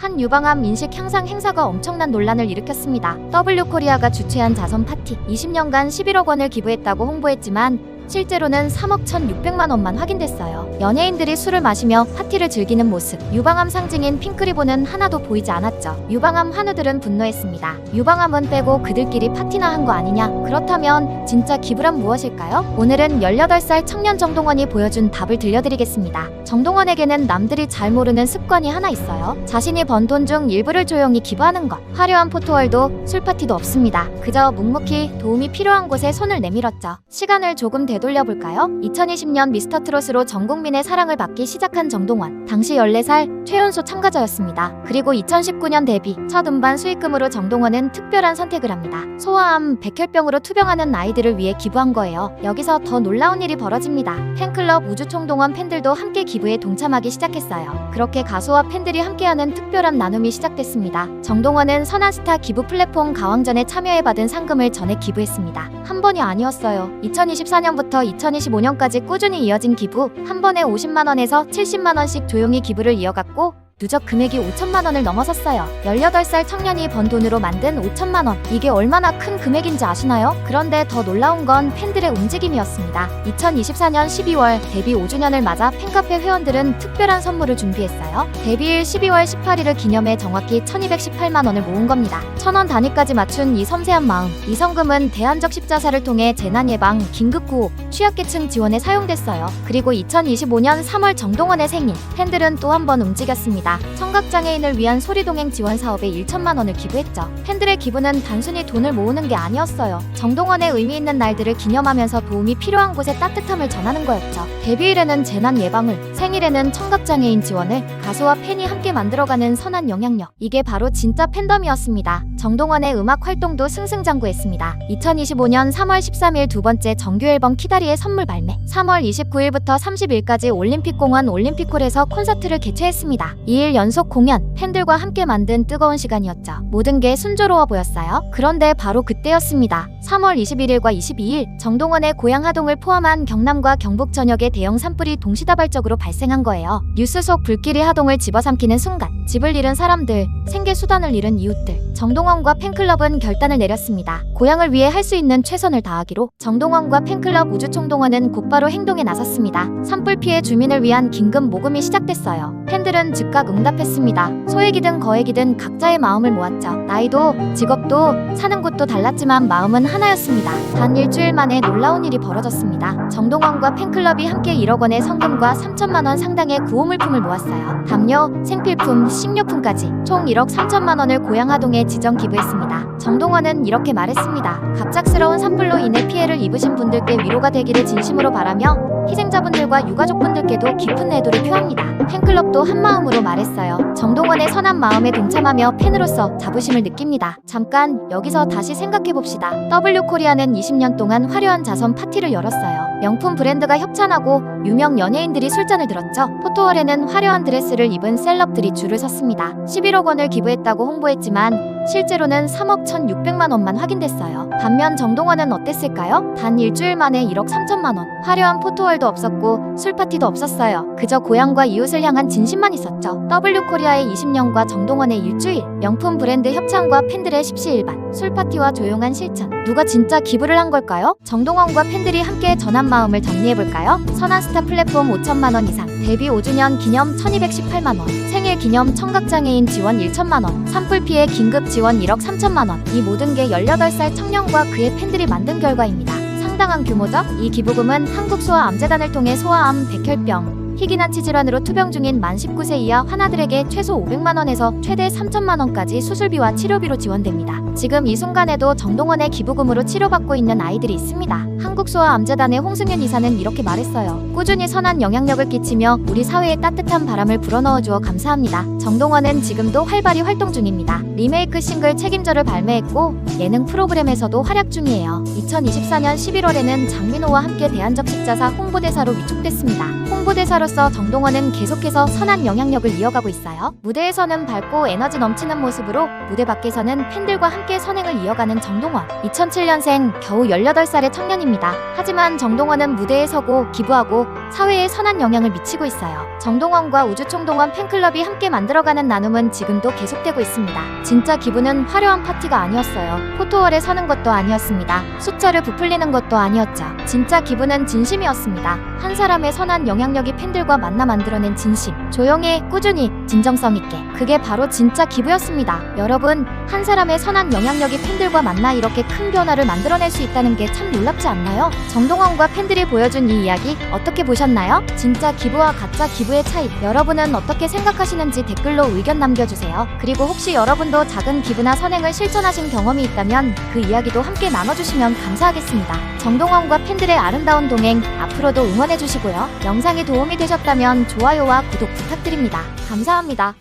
한 유방암 인식 향상 행사가 엄청난 논란을 일으켰습니다. W 코리아가 주최한 자선 파티 20년간 11억 원을 기부했다고 홍보했지만 실제로는 3억 1,600만 원만 확인됐어요. 연예인들이 술을 마시며 파티를 즐기는 모습. 유방암 상징인 핑크리본은 하나도 보이지 않았죠. 유방암 한우들은 분노했습니다. 유방암은 빼고 그들끼리 파티나 한 거 아니냐? 그렇다면 진짜 기부란 무엇일까요? 오늘은 18살 청년 정동원이 보여준 답을 들려드리겠습니다. 정동원에게는 남들이 잘 모르는 습관이 하나 있어요. 자신이 번 돈 중 일부를 조용히 기부하는 것. 화려한 포토월도 술파티도 없습니다. 그저 묵묵히 도움이 필요한 곳에 손을 내밀었죠. 시간을 조금 되돌 려 볼까요? 2020년 미스터 트롯으로 전 국민의 사랑을 받기 시작한 정동원. 당시 14살 최연소 참가자였습니다. 그리고 2019년 데뷔 첫 음반 수익금으로 정동원은 특별한 선택을 합니다. 소아암 백혈병으로 투병하는 아이들을 위해 기부한 거예요. 여기서 더 놀라운 일이 벌어집니다. 팬클럽 우주총동원 팬들도 함께 기부에 동참하기 시작했어요. 그렇게 가수와 팬들이 함께하는 특별한 나눔이 시작됐습니다. 정동원은 선한 스타 기부 플랫폼 가왕전에 참여해 받은 상금을 전액 기부했습니다. 한 번이 아니었어요. 2024년부터 2025년까지 꾸준히 이어진 기부, 한 번에 50만 원에서 70만 원씩 조용히 기부를 이어갔고 누적 금액이 5천만 원을 넘어섰어요. 18살 청년이 번 돈으로 만든 5천만 원. 이게 얼마나 큰 금액인지 아시나요? 그런데 더 놀라운 건 팬들의 움직임이었습니다. 2024년 12월 데뷔 5주년을 맞아 팬카페 회원들은 특별한 선물을 준비했어요. 데뷔일 12월 18일을 기념해 정확히 1218만 원을 모은 겁니다. 천원 단위까지 맞춘 이 섬세한 마음. 이 성금은 대안적 십자사를 통해 재난 예방, 긴급 구호, 취약계층 지원에 사용됐어요. 그리고 2025년 3월 정동원의 생일. 팬들은 또 한 번 움직였습니다. 청각장애인을 위한 소리동행 지원 사업에 1천만 원을 기부했죠. 팬들의 기부는 단순히 돈을 모으는 게 아니었어요. 정동원의 의미 있는 날들을 기념하면서 도움이 필요한 곳에 따뜻함을 전하는 거였죠. 데뷔일에는 재난 예방을, 생일에는 청각장애인 지원을, 가수와 팬이 함께 만들어가는 선한 영향력. 이게 바로 진짜 팬덤이었습니다. 정동원의 음악 활동도 승승장구했습니다. 2025년 3월 13일 두 번째 정규 앨범 키다리의 선물 발매. 3월 29일부터 30일까지 올림픽공원 올림픽홀에서 콘서트를 개최했습니다. 2일 연속 공연, 팬들과 함께 만든 뜨거운 시간이었죠. 모든 게 순조로워 보였어요. 그런데 바로 그때였습니다. 3월 21일과 22일 정동원의 고향 하동을 포함한 경남과 경북 전역에 대형 산불이 동시다발적으로 발생한 거예요. 뉴스 속 불길이 하동을 집어삼키는 순간 집을 잃은 사람들, 생계 수단을 잃은 이웃들, 정동원과 팬클럽은 결단을 내렸습니다. 고향을 위해 할 수 있는 최선을 다하기로 정동원과 팬클럽 우주총동원은 곧바로 행동에 나섰습니다. 산불 피해 주민을 위한 긴급 모금이 시작됐어요. 팬들은 즉각 응답했습니다. 소액이든 거액이든 각자의 마음을 모았죠. 나이도, 직업도, 사는 곳도 달랐지만 마음은 하나였습니다. 단 일주일 만에 놀라운 일이 벌어졌습니다. 정동원과 팬클럽이 함께 1억 원의 성금과 3천만 원 상당의 구호물품을 모았어요. 담요, 생필품, 식료품까지 총 1억 3천만 원을 고향 하동에 지정 기부했습니다. 정동원은 이렇게 말했습니다. 갑작스러운 산불로 인해 피해를 입으신 분들께 위로가 되기를 진심으로 바라며 희생자분들과 유가족분들께도 깊은 애도를 표합니다. 팬클럽도 한마음으로 말했어요. 정동원의 선한 마음에 동참하며 팬으로서 자부심을 느낍니다. 잠깐 여기서 다시 생각해봅시다. W 코리아는 20년 동안 화려한 자선 파티를 열었어요. 명품 브랜드가 협찬하고 유명 연예인들이 술잔을 들었죠. 포토월에는 화려한 드레스를 입은 셀럽들이 줄을 섰습니다. 11억 원을 기부했다고 홍보했지만 실제로는 3억 1,600만 원만 확인됐어요. 반면 정동원은 어땠을까요? 단 일주일 만에 1억 3천만 원. 화려한 포토월 도 없었고 술 파티도 없었어요. 그저 고향과 이웃을 향한 진심만 있었죠. W 코리아의 20년과 정동원의 일주일. 명품 브랜드 협찬과 팬들의 십시일반. 술 파티와 조용한 실천. 누가 진짜 기부를 한 걸까요? 정동원과 팬들이 함께 전한 마음을 정리해볼까요? 선한 스타 플랫폼 5천만 원 이상. 데뷔 5주년 기념 1218만 원. 생일 기념 청각장애인 지원 1천만 원. 산불 피해 긴급 지원 1억 3천만 원. 이 모든 게 18살 청년과 그의 팬들이 만든 결과입니다. 상당한 규모죠? 이 기부금은 한국소아암재단을 통해 소아암, 백혈병, 희귀난치 질환으로 투병 중인 만 19세 이하 환아들에게 최소 500만 원에서 최대 3천만 원까지 수술비와 치료비로 지원됩니다. 지금 이 순간에도 정동원의 기부금으로 치료받고 있는 아이들이 있습니다. 한국소아암재단의 홍승윤 이사는 이렇게 말했어요. 꾸준히 선한 영향력을 끼치며 우리 사회에 따뜻한 바람을 불어넣어 주어 감사합니다. 정동원은 지금도 활발히 활동 중입니다. 리메이크 싱글 책임져를 발매했고 예능 프로그램에서도 활약 중이에요. 2024년 11월에는 장민호와 함께 대한적 십자사 홍보대사로 위촉됐습니다. 홍보대사로서 정동원은 계속해서 선한 영향력을 이어가고 있어요. 무대에서는 밝고 에너지 넘치는 모습으로 무대 밖에서는 팬들과 함께 선행을 이어가는 정동원. 2007년생 겨우 18살의 청년입니다. 하지만 정동원은 무대에 서고 기부하고 사회에 선한 영향을 미치고 있어요. 정동원과 우주총동원 팬클럽이 함께 만들어가는 나눔은 지금도 계속되고 있습니다. 진짜 기부는 화려한 파티가 아니었어요. 포토월에 서는 것도 아니었습니다. 숫자를 부풀리는 것도 아니었죠. 진짜 기부는 진심이었습니다. 한 사람의 선한 영향력이 팬들과 만나 만들어낸 진심. 조용히, 꾸준히, 진정성 있게. 그게 바로 진짜 기부였습니다. 여러분, 한 사람의 선한 영향력이 팬들과 만나 이렇게 큰 변화를 만들어낼 수 있다는 게 참 놀랍지 않나요? 정동원과 팬들이 보여준 이 이야기 어떻게 보셨나요? 진짜 기부와 가짜 기부의 차이 여러분은 어떻게 생각하시는지 댓글로 의견 남겨주세요. 그리고 혹시 여러분도 작은 기부나 선행을 실천하신 경험이 있다면 그 이야기도 함께 나눠주시면 감사하겠습니다. 정동원과 팬들의 아름다운 동행 앞으로도 응원해주시고요. 영상이 도움이 되셨다면 좋아요와 구독 부탁드립니다. 감사합니다.